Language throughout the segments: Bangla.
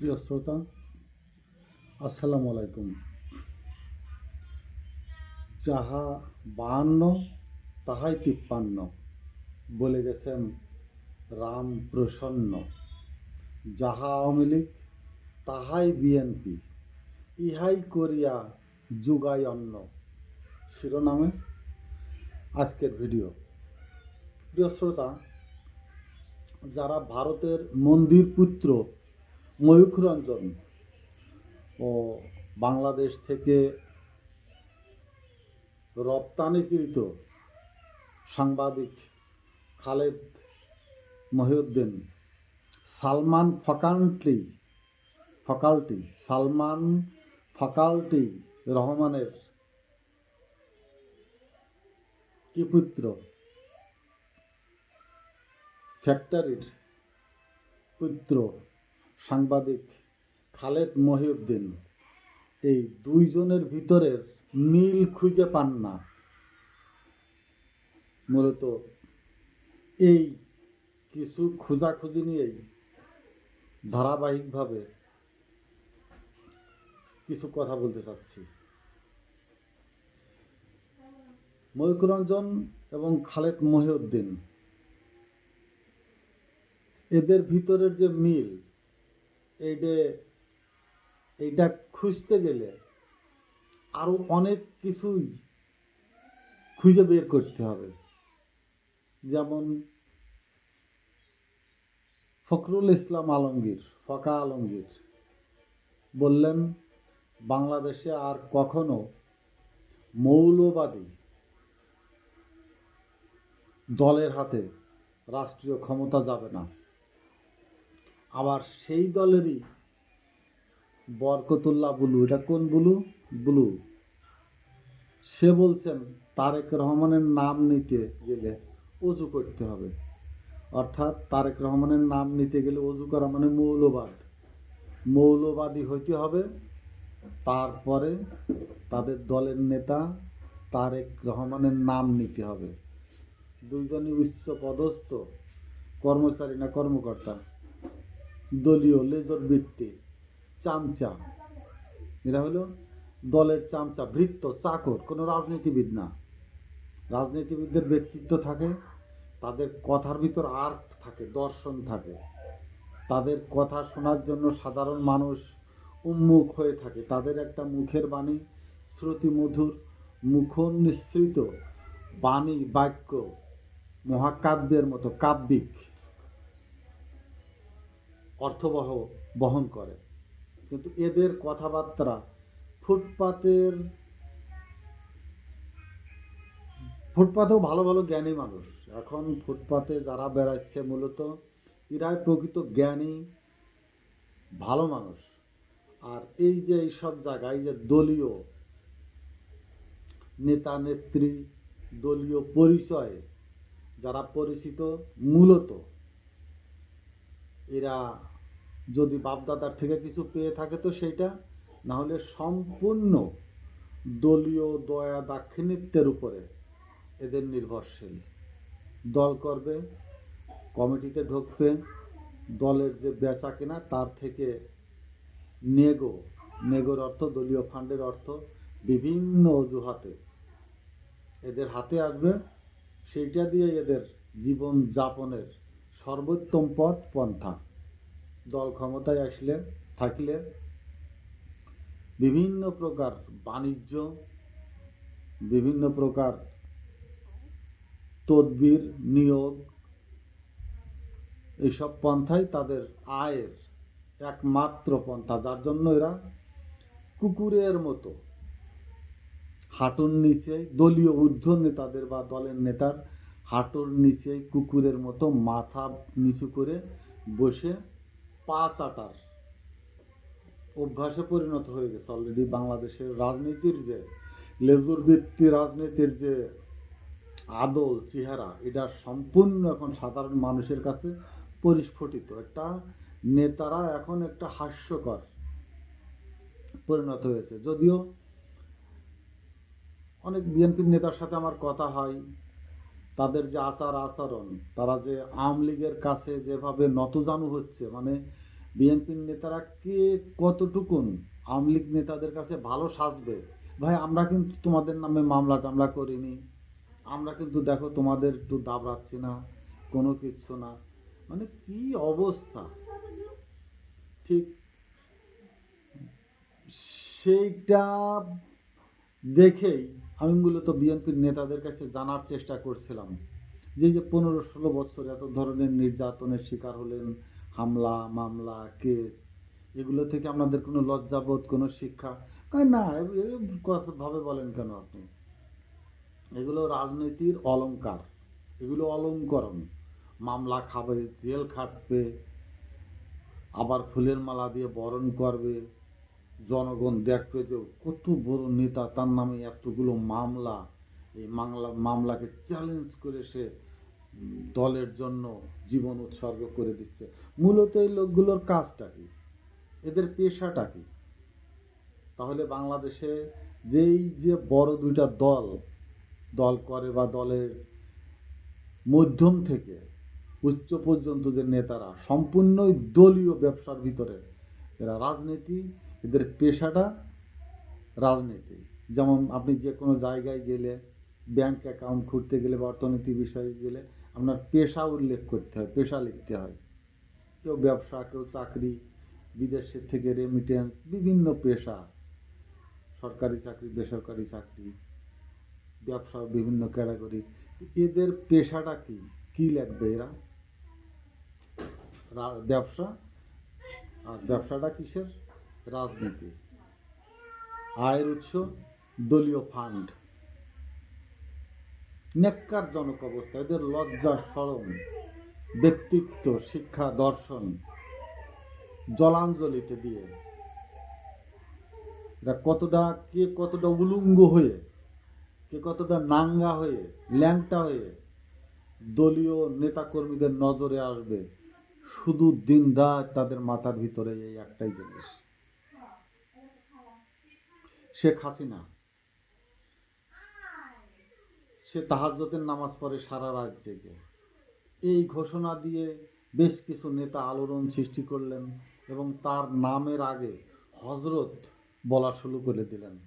প্রিয় শ্রোতা আসসালামু আলাইকুম যাহা বাহান্ন, তাহাই তিপ্পান্ন, বলে গেছেন রাম প্রসন্ন। যাহা আওয়ামী লীগ, তাহাই বিএনপি, ইহাই করিয়া যুগাই অন্ন শিরোনামে আজকের ভিডিও। প্রিয় শ্রোতা, যারা ভারতের মন্দির পুত্র ময়ূখ রঞ্জন ও বাংলাদেশ থেকে রপ্তানিকৃত সাংবাদিক খালেদ মহিউদ্দিন সালমান ফকান্টি ফকাল্টি, সালমান ফকাল্টি রহমানের কি পুত্র? ফ্যাক্টরির পুত্র। সাংবাদিক খালেদ মহিউদ্দিন, এই দুইজনের ভিতরের মিল খুঁজে পান না। মূলত এই কিছু খোঁজাখুঁজি নিয়েই ধারাবাহিকভাবে কিছু কথা বলতে চাচ্ছি। ময়ূকরঞ্জন এবং খালেদ মহিউদ্দিন, এদের ভিতরের যে মিল এইটা এইটা খুঁজতে গেলে আরও অনেক কিছুই খুঁজে বের করতে হবে। যেমন ফখরুল ইসলাম আলমগীর ফকা আলমগীর বললেন, বাংলাদেশে আর কখনো মৌলবাদী দলের হাতে রাষ্ট্রীয় ক্ষমতা যাবে না। আবার সেই দলেরই বরকতুল্লাহ বুলু। এটা কোন বুলু? বুলু। সে বলছেন, তারেক রহমানের নাম নিতে গেলে অজু করতে হবে। অর্থাৎ তারেক রহমানের নাম নিতে গেলে অজু করা মানে মৌলবাদ। মৌলবাদী হইতে হবে। তারপরে তাদের দলের নেতা তারেক রহমানের নাম নিতে হবে। দুইজনই উচ্চ পদস্থ কর্মচারী না কর্মকর্তা? দলীয় লেজর বৃত্তি। চামচা। এরা হলো দলের চামচা ভৃত্য চাকর, কোনো রাজনীতিবিদ না। রাজনীতিবিদদের ব্যক্তিত্ব থাকে, তাদের কথার ভিতর আর্ট থাকে, দর্শন থাকে। তাদের কথা শোনার জন্য সাধারণ মানুষ উন্মুখ হয়ে থাকে। তাদের একটা মুখের বাণী, শ্রুতিমধুর মুখনিসৃত বাণী, বাক্য, মহাকাব্যের মতো কাব্যিক। অর্থবহ বহন করে। কিন্তু এদের কথাবার্তা ফুটপাতের, ফুটপাতেও ভালো ভালো জ্ঞানী মানুষ। এখন ফুটপাতে যারা বেড়াচ্ছে মূলত, এরাই প্রকৃত জ্ঞানী, ভালো মানুষ। আর এই যে এই সব জায়গায় যে দলীয় নেতা, নেত্রী, দলীয় পরিচয়ে, যারা পরিচিত মূলত এরা যদি বাপদাদার থেকে কিছু পেয়ে থাকে তো সেইটা না হলে সম্পূর্ণ দলীয় দয়া দাক্ষিণিত্যের উপরে এদের নির্ভরশীল। দল করবে, কমিটিতে ঢুকবে, দলের যে বেচা কেনা তার থেকে নেগো, নেগোর অর্থ দলীয় ফান্ডের অর্থ বিভিন্ন অজুহাতে এদের হাতে আসবে। সেইটা দিয়ে এদের জীবন যাপনের সর্বোত্তম পথ পন্থা। দল ক্ষমতায় আসলে, থাকলে বিভিন্ন প্রকার বাণিজ্য, বিভিন্ন প্রকার তদবির, নিয়োগ এইসব পন্থাই তাদের আয়ের একমাত্র পন্থা, যার জন্য এরা কুকুরের মতো হাঁটুর নিচে দলীয় ঊর্ধ্ব নেতাদের বা দলের নেতার হাঁটুর নিচে কুকুরের মতো মাথা নিচু করে বসে পা চাটার অভ্যাসে পরিণত হয়ে গেছে অলরেডি বাংলাদেশের রাজনীতির যে লেজুর ভিত্তি রাজনীতির যে আদল, চেহারা, এটা সম্পূর্ণ এখন সাধারণ মানুষের কাছে পরিস্ফুটিত। একটা নেতারা এখন একটা হাস্যকর পরিণত হয়েছে। যদিও অনেক বিএনপির নেতার সাথে আমার কথা হয় তাদের যে আচার আচরণ, তারা যে আওয়ামী লীগের কাছে যেভাবে নতজানু হচ্ছে মানে বিএনপির নেতারা কে কতটুকুন আওয়ামী লীগ নেতাদের কাছে ভালো সাজবে? ভাই, আমরা কিন্তু তোমাদের নামে মামলা টামলা করিনি। আমরা কিন্তু দেখো তোমাদের একটু দাবড়াচ্ছি না, কোনো কিচ্ছু না। মানে কি অবস্থা? ঠিক সেইটা দেখেই আমি মূলত বিএনপির নেতাদের কাছে জানার চেষ্টা করছিলাম যে যে পনেরো ষোলো বছর এত ধরনের নির্যাতনের শিকার হলেন, হামলা, মামলা, কেস, এগুলো থেকে আপনাদের কোনো লজ্জাবোধ কোনো শিক্ষা? না ভাবে বলেন কেন আপনি? এগুলো রাজনীতির অলংকার, এগুলো অলঙ্করণ। মামলা খাবে, জেল খাটবে, আবার ফুলের মালা দিয়ে বরণ করবে। জনগণ দেখবে যে কত বড় নেতা, তার নামে এতগুলো মামলা, এই মামলা, মামলাকে চ্যালেঞ্জ করে সে দলের জন্য জীবন উৎসর্গ করে দিচ্ছে। মূলত এই লোকগুলোর কাজটা কি? এদের পেশাটা কি? তাহলে বাংলাদেশে যেই যে বড় দুইটা দল দল করে বা দলের মধ্যম থেকে উচ্চ পর্যন্ত যে নেতারা, সম্পূর্ণই দলীয় ব্যবসার ভিতরে, এরা রাজনীতি এদের পেশাটা রাজনীতি যেমন আপনি যে কোনো জায়গায় গেলে ব্যাংক অ্যাকাউন্ট খুলতে গেলে বা অর্থনীতি বিষয়ে গেলে আপনার পেশা উল্লেখ করতে হয়, পেশা লিখতে হয়। কেউ ব্যবসা, কেউ চাকরি, বিদেশের থেকে রেমিটেন্স বিভিন্ন পেশা। সরকারি চাকরি, বেসরকারি চাকরি, ব্যবসা বিভিন্ন ক্যাটাগরি এদের পেশাটা কি? কি লাগবে এরা? ব্যবসা আর ব্যবসাটা কিসের? রাজনীতি। আয়ের উৎস দলীয় ফান্ড নেককারজনক অবস্থা, এদের লজ্জা সরম, ব্যক্তিত্ব, শিক্ষা, দর্শন, জলাঞ্জলিতে দিয়ে। এরা কতটা, কে কতটা উলুঙ্গ হয়ে, কে কতটা নাঙ্গা হয়ে, ল্যাংটা হয়ে দলীয় নেতাকর্মীদের নজরে আসবে, শুধু দিন রাত তাদের মাথার ভিতরে এই একটাই জিনিস। শেখ হাসিনা। সে তাহাজ্জতের নামাজ পড়ে সারা রাত জেগে। এই ঘোষণা দিয়ে বেশ কিছু নেতা আলোড়ন সৃষ্টি করলেন এবং তার নামের আগে হজরত বলা শুরু করে দিলেন।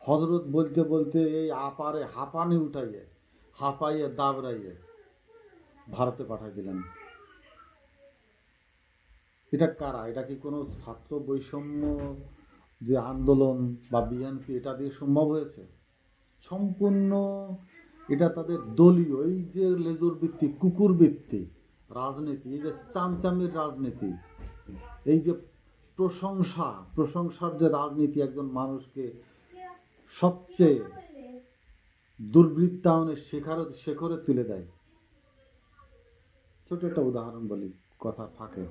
হজরত বলতে বলতে এই আপারে হাঁপানি উঠাইয়ে, হাঁপাইয়ে, দাবড়াইয়ে ভারতে পাঠাই দিলেন। এটা কারা? এটা কি কোনো ছাত্র বৈষম্য যে আন্দোলন বা বিএনপি এটা দিয়ে সম্ভব হয়েছে, সম্পূর্ণ এটা তাদের দলীয়, এই যে লেজুর ভিত্তি, কুকুর ভিত্তি রাজনীতি, এই যে চামচামির রাজনীতি, এই যে প্রশংসা, প্রশংসার যে রাজনীতি একজন মানুষকে সবচেয়ে দুর্বৃত্তায়নের শেখারে, শেখরে তুলে দেয়। ছোট একটা উদাহরণ বলি, কথা ফাঁকে।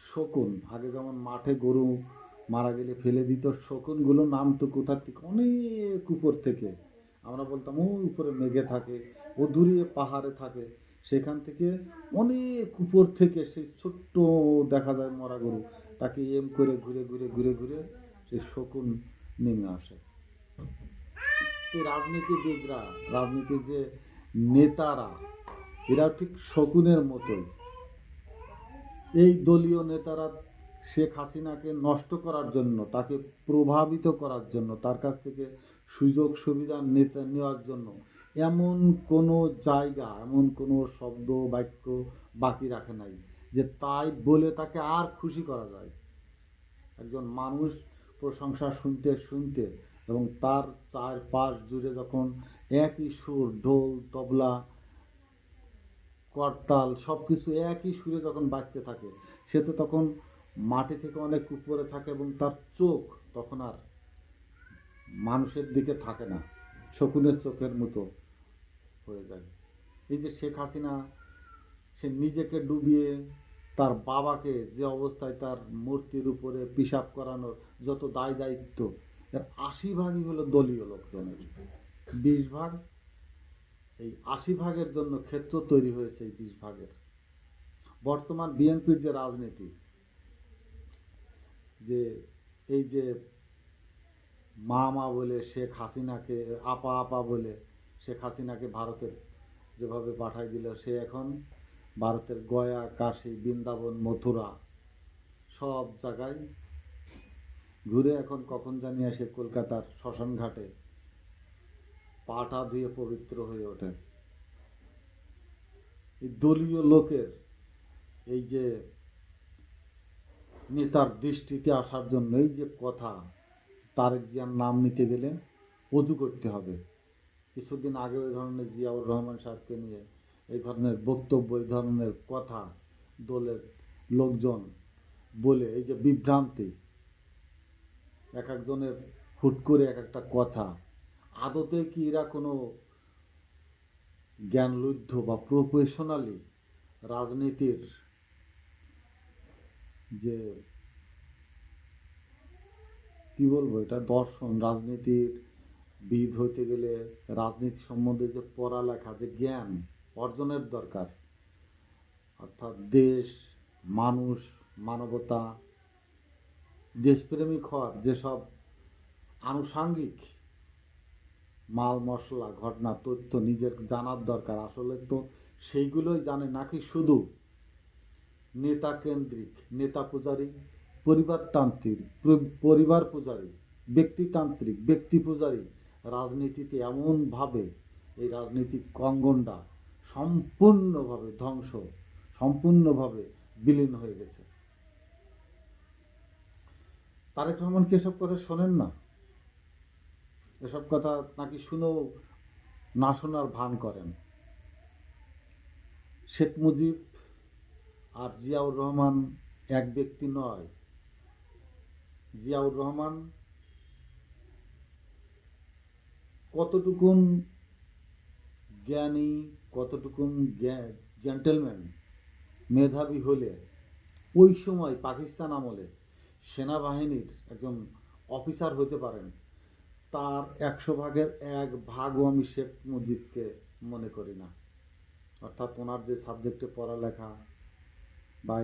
শকুন, আগে যেমন মাঠে গরু মারা গেলে ফেলে দিত শকুনগুলো নামতো কোথার থেকে? অনেক উপর থেকে। আমরা বলতাম ও উপরে মেঘে থাকে, ও দূরে পাহাড়ে থাকে। সেখান থেকে অনেক উপর থেকে সেই ছোট্ট দেখা যায় মরা গরু, তাকে এম করে ঘুরে ঘুরে ঘুরে ঘুরে সেই শকুন নেমে আসে। এই রাজনীতিবিদরা রাজনীতির যে নেতারা এরা ঠিক শকুনের মতোই। এই দলীয় নেতারা শেখ হাসিনাকে নষ্ট করার জন্য, তাকে প্রভাবিত করার জন্য, তার কাছ থেকে সুযোগ সুবিধা নেতা, নেওয়ার জন্য এমন কোনো জায়গা, এমন কোনো শব্দ, বাক্য বাকি রাখে নাই যে তাই বলে তাকে আর খুশি করা যায়। একজন মানুষ প্রশংসা শুনতে শুনতে এবং তার চারপাশ জুড়ে যখন একই সুর, ঢোল, তবলা, করতাল সব কিছু একই সুরে যখন বাজতে থাকে, সে তো তখন মাটি থেকে অনেক উপরে থাকে এবং তার চোখ তখন আর মানুষের দিকে থাকে না। শকুনের চোখের মতো হয়ে যায়। এই যে শেখ হাসিনা, সে নিজেকে ডুবিয়ে তার বাবাকে যে অবস্থায় তার মূর্তির উপরে পিসাব করানোর যত দায় দায়িত্ব, এর আশি ভাগই হলো দলীয় লোকজনের। বিশ ভাগ, এই আশি ভাগের জন্য ক্ষেত্র তৈরি হয়েছে এই বিশ ভাগের। বর্তমান বিএনপির যে রাজনীতি যে এই যে মা মা বলে শেখ হাসিনাকে, আপা আপা বলে শেখ হাসিনাকে ভারতের যেভাবে পাঠাই দিল, সে এখন ভারতের গয়া, কাশী, বৃন্দাবন, মথুরা সব জায়গায় ঘুরে এখন কখন জানি আসে কলকাতার শ্মশান ঘাটে পাটা ধুয়ে পবিত্র হয়ে ওঠে। এই দলীয় লোকের এই যে নেতার দৃষ্টিতে আসার জন্য এই যে কথা, তারেক জিয়ার নাম নিতে গেলে অজু করতে হবে। কিছুদিন আগে ওই ধরনের জিয়াউর রহমান সাহেবকে নিয়ে এই ধরনের বক্তব্য, এই ধরনের কথা দলের লোকজন বলে, এই যে বিভ্রান্তি, এক একজনের হুট করে এক একটা কথা, আদতে কি এরা কোনো জ্ঞানলুব্ধ বা প্রফেশনালি রাজনীতির যে কি বলব এটা দর্শন, রাজনীতির বিদ হইতে গেলে রাজনীতি সম্বন্ধে যে পড়ালেখা, যে জ্ঞান অর্জনের দরকার। অর্থাৎ দেশ, মানুষ, মানবতা, দেশপ্রেমিক হওয়ার যেসব আনুষাঙ্গিক মাল মশলা, ঘটনা, তথ্য নিজের জানার দরকার, আসলে তো সেইগুলোই জানে, নাকি শুধু নেতা কেন্দ্রিক নেতা পূজারী পরিবারতান্ত্রিক পরিবার পূজারী ব্যক্তিতান্ত্রিক ব্যক্তি পূজারী রাজনীতিতে এমনভাবে এই রাজনীতিক কঙ্গনটা সম্পূর্ণভাবে ধ্বংস, সম্পূর্ণভাবে বিলীন হয়ে গেছে। তারেক রহমান কি এসব কথা শোনেন না? এসব কথা নাকি শুনেও না শোনার ভান করেন? শেখ মুজিব আর জিয়াউর রহমান এক ব্যক্তি নয়। জিয়াউর রহমান কতটুকুন জ্ঞানী, কতটুকুন জেন্টেলম্যান মেধাবী হলে ওই সময় পাকিস্তান আমলে সেনাবাহিনীর একজন অফিসার হতে পারেন, তার একশো ভাগের এক ভাগও আমি শেখ মুজিবকে মনে করি না। অর্থাৎ ওনার যে সাবজেক্টে পড়ালেখা বা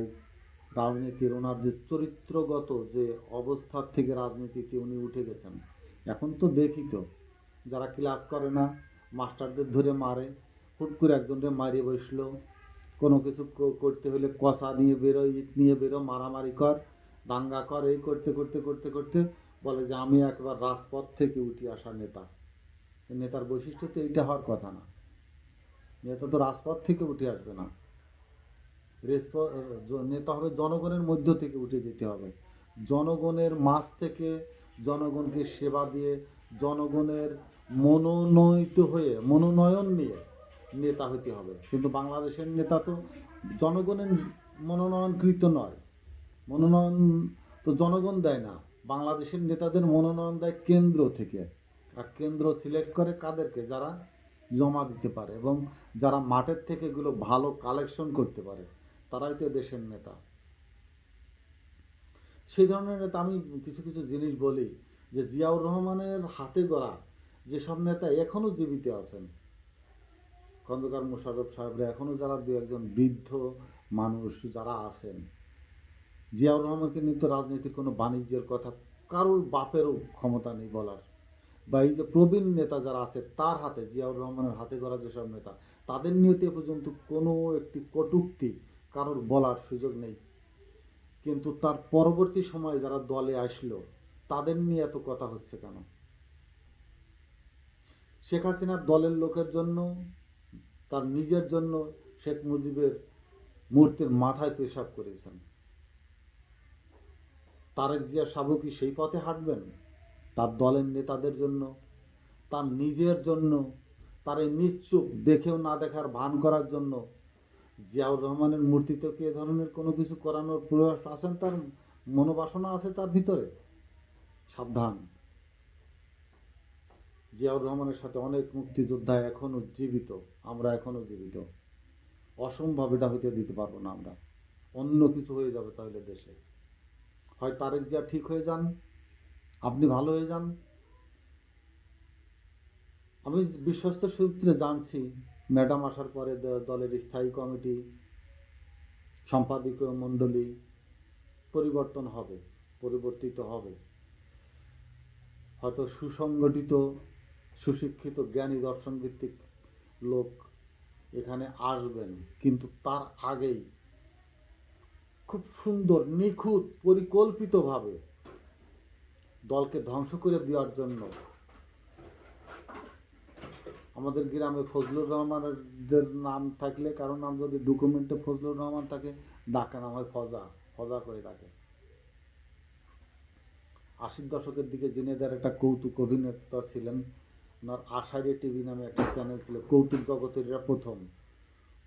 রাজনীতির ওনার যে চরিত্রগত যে অবস্থার থেকে রাজনীতিতে উনি উঠে গেছেন। এখন তো দেখি তো, যারা ক্লাস করে না মাস্টারদের ধরে মারে, হুট করে একজনকে মারিয়ে বসল। কোনো কিছু করতে হলে কষা নিয়ে বেরো ইট নিয়ে বেরো, মারামারি কর, দাঙ্গা কর, এই করতে করতে করতে করতে বলে যে আমি একবার রাজপথ থেকে উঠে আসা নেতা। নেতার বৈশিষ্ট্য তো এইটা হওয়ার কথা না। নেতা তো রাজপথ থেকে উঠে আসবে না। রেসপ- হবে জনগণের মধ্য থেকে উঠে যেতে হবে। জনগণের মাঝ থেকে জনগণকে সেবা দিয়ে জনগণের মনোনয়িত হয়ে, মনোনয়ন নিয়ে নেতা হতে হবে। কিন্তু বাংলাদেশের নেতা তো জনগণের মনোনয়নকৃত নয়। মনোনয়ন তো জনগণ দেয় না। বাংলাদেশের নেতাদের মনোনয়ন দেয় কেন্দ্র থেকে। আর কেন্দ্র সিলেক্ট করে কাদেরকে? যারা জমা দিতে পারে এবং যারা মাঠের থেকে এগুলো ভালো কালেকশন করতে পারে। তারাই তো দেশের নেতা। সেই ধরনের নেতা আমি কিছু কিছু জিনিস বলি, যে জিয়াউর রহমানের হাতে গড়া যেসব নেতা এখনও জীবিত আছেন, খন্দকার মোশাররফ সাহেবরা এখনও যারা দু একজন বৃদ্ধ মানুষ যারা আছেন, জিয়াউর রহমানকে তো রাজনীতির কোনো বাণিজ্যের কথা কারোর বাপেরও ক্ষমতা নেই বলার। বা এই যে প্রবীণ নেতা যারা আছে, তার হাতে, জিয়াউর রহমানের হাতে গড়া যেসব নেতা, তাদের নিয়ে তো এ পর্যন্ত কোনো একটি কটূক্তি কারোর বলার সুযোগ নেই। কিন্তু তার পরবর্তী সময়ে যারা দলে আসলো, তাদের নিয়ে এত কথা হচ্ছে কেন? শেখ হাসিনার দলের লোকের জন্য, তার নিজের জন্য শেখ মুজিবের মূর্তির মাথায় পেশাব করেছেন। তারেক জিয়া সাবু কি সেই পথে হাঁটবেন? তার দলের নেতাদের জন্য, তার নিজের জন্য, তার এই নিশ্চুপ দেখেও না দেখার ভান করার জন্য জিয়াউর রহমানের মূর্তিতে কি এ ধরনের কোনো কিছু করানোর প্রয়াস আছেন? তার মনোবাসনা আছে তার ভিতরে? সাবধান। জিয়াউর রহমানের সাথে অনেক মুক্তিযোদ্ধা এখনও জীবিত। আমরা এখনও জীবিত। অসম্ভব এটা হইতে দিতে পারব না আমরা। অন্য কিছু হয়ে যাবে তাহলে দেশে। হয় তারেক জিয়া ঠিক হয়ে যান? আপনি ভালো হয়ে যান? আমি বিশ্বস্ত সূত্রে জানছি ম্যাডাম আসার পরে দলের স্থায়ী কমিটি, সম্পাদকীয় মণ্ডলী পরিবর্তন হবে, পরিবর্তিত হবে। হয়তো সুসংগঠিত, সুশিক্ষিত, জ্ঞানী দর্শন ভিত্তিক লোক এখানে আসবেন, কিন্তু তার আগেই খুব সুন্দর, নিখুঁত, পরিকল্পিতভাবে দলকে ধ্বংস করে দেওয়ার জন্য আমাদের গ্রামে ফজলুর রহমানের নাম থাকলে, কারও নাম যদি ডকুমেন্টে ফজলুর রহমান থাকে ডাকা নাম হয় ফজা ফজা করে ডাকে। আশির দশকের দিকে জেনেদার একটা কৌতুক অভিনেতা ছিলেন, ওনার আষাঢ়ে টিভি নামে একটা চ্যানেল ছিল, কৌতুক জগতের প্রথম।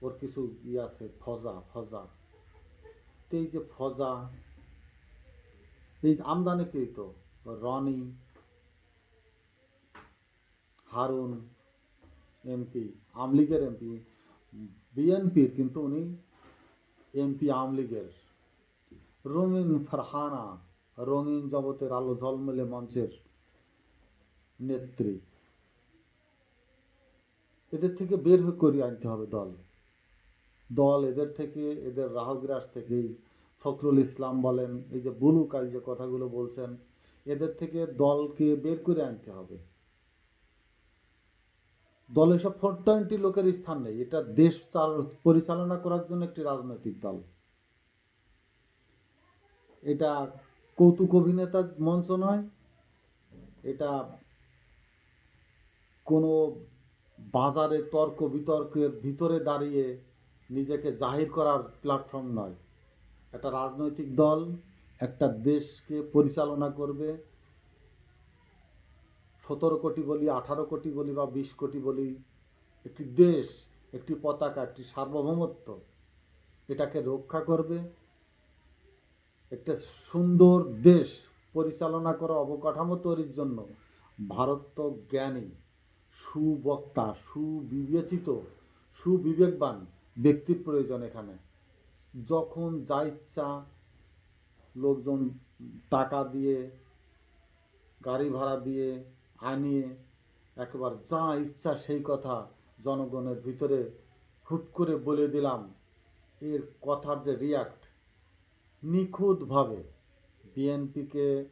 ওর কিছু ই আছে, ফজা ফজা। এই যে ফজা, এই আমদানিকৃত রনি, হারুন এমপি আমলিগের এমপি বিএনপির কিন্তু উনি এমপি আমলিগের রঙিন ফারহানা, রঙিন জগতের আলো ঝলমলে মঞ্চের নেত্রী। এদের থেকে বের করিয়ে আনতে হবে দল। দল এদের থেকে, এদের রাহগ্রাস থেকেই, ফখরুল ইসলাম বলেন, এই যে বুলু কাল যে কথাগুলো বলছেন, এদের থেকে দলকে বের করে আনতে হবে। দলে সব ফোর টোয়েন্টি লোকের স্থান নেই। এটা দেশ চাল- পরিচালনা করার জন্য একটি রাজনৈতিক দল। এটা কৌতুক অভিনেতার মঞ্চ নয়। এটা কোনো বাজারে তর্ক বিতর্কের ভিতরে দাঁড়িয়ে নিজেকে জাহির করার প্ল্যাটফর্ম নয়। একটা রাজনৈতিক দল একটা দেশকে পরিচালনা করবে সতেরো কোটি বলি, আঠারো কোটি বলি বা বিশ কোটি বলি একটি দেশ, একটি পতাকা, একটি সার্বভৌমত্ব এটাকে রক্ষা করবে। একটা সুন্দর দেশ পরিচালনা করা অবকাঠামো তৈরির জন্য ভারত তো জ্ঞানী, সুবক্তা, সুবিবেচিত, সুবিবেকবান ব্যক্তির প্রয়োজন এখানে। যখন যা ইচ্ছা লোকজন টাকা দিয়ে, গাড়ি ভাড়া দিয়ে আনিয়ে একবার যা ইচ্ছা সেই কথা জনগণের ভিতরে হুট করে বলে দিলাম। এর কথার যে রিয়াক্ট নিখুঁতভাবে বিএনপিকে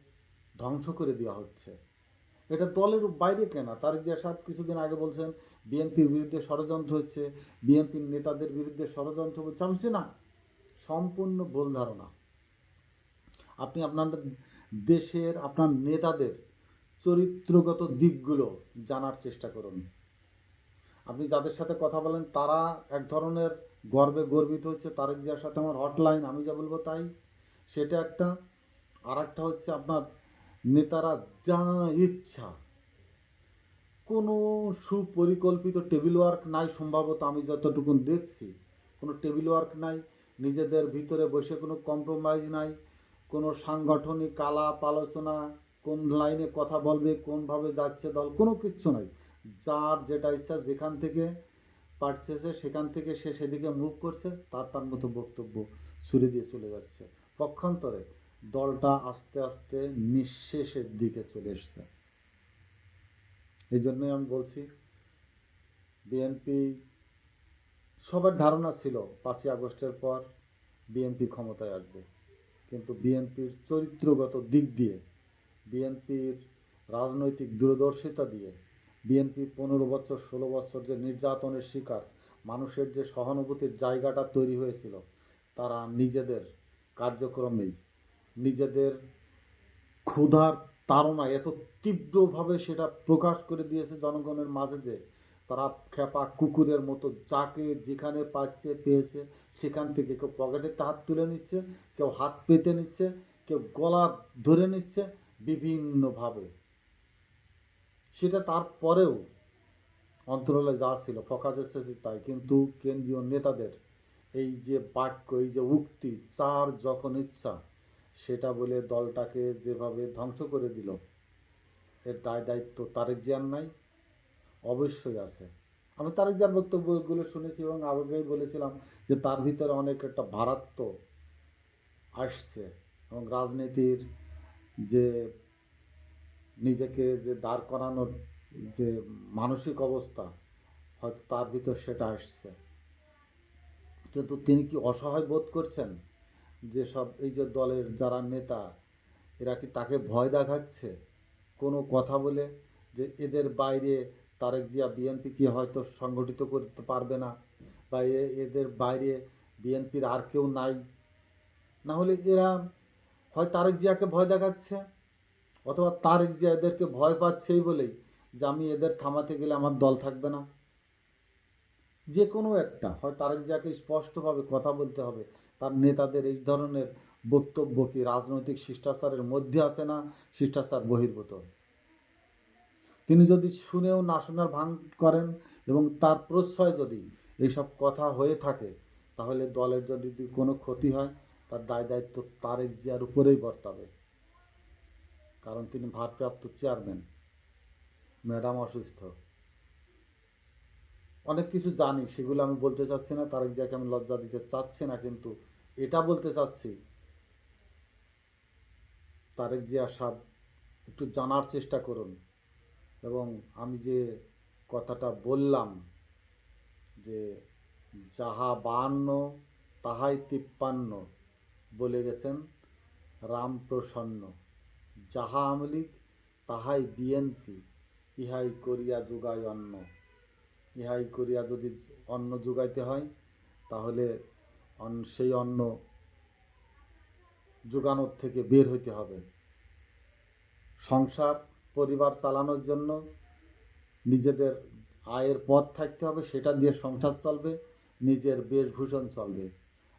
ধ্বংস করে দেওয়া হচ্ছে। এটা দলের বাইরে কেনা। তার যে সব কিছুদিন আগে বলছেন, বিএনপির বিরুদ্ধে ষড়যন্ত্র হচ্ছে, বিএনপির নেতাদের বিরুদ্ধে ষড়যন্ত্র হচ্ছে। আমি না, সম্পূর্ণ ভুল ধারণা। আপনি আপনার দেশের, আপনার নেতাদের চরিত্রগত দিকগুলো জানার চেষ্টা করুন। আপনি যাদের সাথে কথা বলেন, তারা এক ধরনের গর্বে গর্বিত হচ্ছে। তারেক যার সাথে আমার হটলাইন, আমি যা বলব তাই। সেটা একটা। আর একটা হচ্ছে আপনার নেতারা যা ইচ্ছা। কোনো সুপরিকল্পিত টেবিল ওয়ার্ক নাই, সম্ভবত আমি যতটুকু দেখছি। কোনো টেবিল ওয়ার্ক নাই, নিজেদের ভিতরে বসে কোনো কম্প্রোমাইজ নাই, কোনো সাংগঠনিক আলাপ আলোচনা কোন লাইনে কথা বলবে, কোনভাবে যাচ্ছে দল, কোনো কিচ্ছু নাই। যার যেটা ইচ্ছা যেখান থেকে পারছেছে সেখান থেকে সে সেদিকে মুভ করছে, তার তার মতো বক্তব্য ছুড়ে দিয়ে চলে যাচ্ছে। পক্ষান্তরে দলটা আস্তে আস্তে নিঃশেষের দিকে চলে এসছে। এই জন্যই আমি বলছি, বিএনপি সবার ধারণা ছিল পাঁচই আগস্টের পর বিএনপি ক্ষমতায় আসবে। কিন্তু বিএনপির চরিত্রগত দিক দিয়ে বিএনপির রাজনৈতিক দূরদর্শিতা দিয়ে বিএনপি পনেরো বছর, ষোলো বছর যে নির্যাতনের শিকার, মানুষের যে সহানুভূতির জায়গাটা তৈরি হয়েছিল, তারা নিজেদের কার্যক্রমেই, নিজেদের ক্ষুধার তাড়না এত তীব্রভাবে সেটা প্রকাশ করে দিয়েছে জনগণের মাঝে যে তারা খেপা কুকুরের মতো যাকে যেখানে পাচ্ছে পেয়েছে, সেখান থেকে কেউ পকেটে হাত তুলে নিচ্ছে, কেউ হাত পেতে নিচ্ছে, কেউ গলা ধরে নিচ্ছে বিভিন্নভাবে। সেটা তারপরেও অন্তরালে যা ছিল, ফকাস এসেছে তাই। কিন্তু কেন্দ্রীয় নেতাদের এই যে বাক্য, এই যে উক্তি, চার যখন ইচ্ছা, সেটা বলে দলটাকে যেভাবে ধ্বংস করে দিল, এর দায় দায়িত্ব তারেক জিয়ার নাই, অবশ্যই আছে। আমি তারেক জিয়ার বক্তব্যগুলো শুনেছি এবং আগেই বলেছিলাম যে তার ভিতরে অনেক একটা ভারাত্ম আসছে এবং রাজনীতির যে নিজেকে যে দাঁড় করানোর যে মানসিক অবস্থা, হয়তো তার ভিতর সেটা আসছে। কিন্তু তিনি কি অসহায় বোধ করছেন যে সব এই যে দলের যারা নেতা, এরা কি তাকে ভয় দেখাচ্ছে? কোনো কথা বলে যে এদের বাইরে তারেক জিয়া, বিএনপি কি হয়তো সংগঠিত করতে পারবে না? বা এদের বাইরে বিএনপির আর কেউ নাই? না হলে এরা হয় তারেক জিয়াকে ভয় দেখাচ্ছে, অথবা তারেক জিয়া এদেরকে ভয় পাচ্ছেই বলেই যে আমি এদের থামাতে গেলে আমার দল থাকবে না। যে কোনো একটা, হয় তারেক জিয়াকে স্পষ্টভাবে কথা বলতে হবে। তার নেতাদের এই ধরনের বক্তব্য কি রাজনৈতিক শিষ্টাচারের মধ্যে আছে না শিষ্টাচার বহির্ভূত? তিনি যদি শুনেও না শোনার ভাঙ করেন এবং তার প্রশ্রয় যদি এইসব কথা হয়ে থাকে, তাহলে দলের যদি কোনো ক্ষতি হয় তার দায় দায়িত্ব তারেক জিয়ার উপরেই বর্তাবে। কারণ তিনি ভারপ্রাপ্ত চেয়ারম্যান। ম্যাডাম অসুস্থ। অনেক কিছু জানি, সেগুলো আমি বলতে চাচ্ছি না তারেক জিয়াকে আমি লজ্জা দিতে চাচ্ছি না, কিন্তু এটা বলতে চাচ্ছি তারেক জিয়া সাহ একটু জানার চেষ্টা করুন। এবং আমি যে কথাটা বললাম, যে যাহা বাহান্ন, তাহাই তিপ্পান্ন। বলে গেছেন, রামপ্রসন্ন, যাহা আমলিক, তাহাই বিএনপি, ইহাই করিয়া যোগায় অন্ন। ইহাই করিয়া যদি অন্ন যোগাইতে হয়, তাহলে সেই অন্ন যোগানোর থেকে বের হইতে হবে। সংসার, পরিবার চালানোর জন্য নিজেদের আয়ের পথ থাকতে হবে, সেটা দিয়ে সংসার চলবে, নিজের বেশভূষণ চলবে।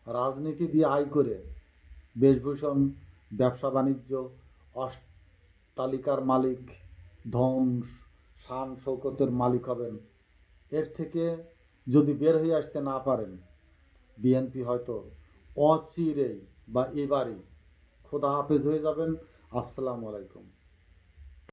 রাজনীতি দিয়ে আয় করে বেশভূষণ, ব্যবসা বাণিজ্য, অট্টালিকার মালিক, ধন শান শৌকতের মালিক হবেন। এর থেকে যদি বের হয়ে আসতে না পারেন, বিএনপি হয়তো অচিরেই বা এবারে খোদা হাফেজ হয়ে যাবেন। আসসালামু আলাইকুম।